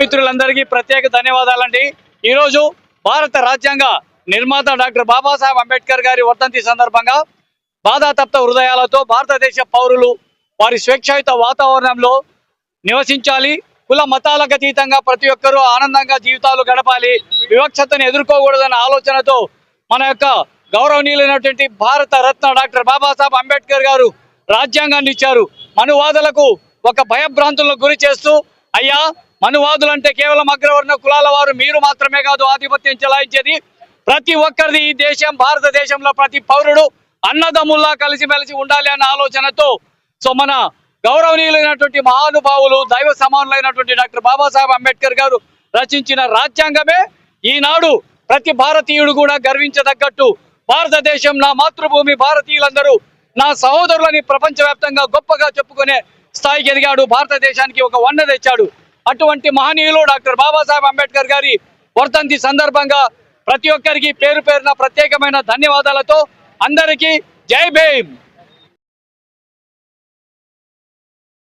మిత్రులందరికీ ప్రత్యేక ధన్యవాదాలండి. ఈరోజు భారత రాజ్యాంగ నిర్మాత డాక్టర్ బాబాసాహెబ్ అంబేద్కర్ గారి వర్ధంతి సందర్భంగా బాధాతప్త హృదయాలతో భారతదేశ పౌరులు వారి స్వేచ్ఛాయుత వాతావరణంలో నివసించాలి. కుల మతాలకు అతీతంగా ప్రతి ఒక్కరూ ఆనందంగా జీవితాలు గడపాలి. వివక్షతను ఎదుర్కోకూడదన్న ఆలోచనతో మన యొక్క గౌరవనీయులైనటువంటి భారత రత్న డాక్టర్ బాబాసాహెబ్ అంబేద్కర్ గారు రాజ్యాంగాన్ని ఇచ్చారు. మనువాదులకు ఒక భయభ్రాంతులకు గురి చేస్తూ అయ్యా మనువాదులు అంటే కేవలం అగ్రవర్ణ కులాల వారు మీరు మాత్రమే కాదు ఆధిపత్యం చెలాయించేది. ప్రతి ఒక్కరిది ఈ దేశం భారతదేశంలో ప్రతి పౌరుడు అన్నదమ్ముల్లా కలిసిమెలిసి ఉండాలి అన్న ఆలోచనతో సో మన గౌరవనీయులైనటువంటి మహానుభావులు దైవ సమానులైనటువంటి డాక్టర్ బాబాసాహెబ్ అంబేద్కర్ గారు రచించిన రాజ్యాంగమే ఈనాడు ప్రతి భారతీయుడు కూడా గర్వించదగ్గట్టు. భారతదేశం నా మాతృభూమి భారతీయులందరూ నా సహోదరులని ప్రపంచవ్యాప్తంగా గొప్పగా చెప్పుకునే స్థాయికి ఎదిగాడు. భారతదేశానికి ఒక వండ తెచ్చాడు. అటువంటి మహనీయులు డాక్టర్ బాబాసాహెబ్ అంబేద్కర్ గారి వర్ధంతి సందర్భంగా ప్రతి ఒక్కరికి పేరు పేరున ప్రత్యేకమైన ధన్యవాదాలతో అందరికీ జై భీమ్.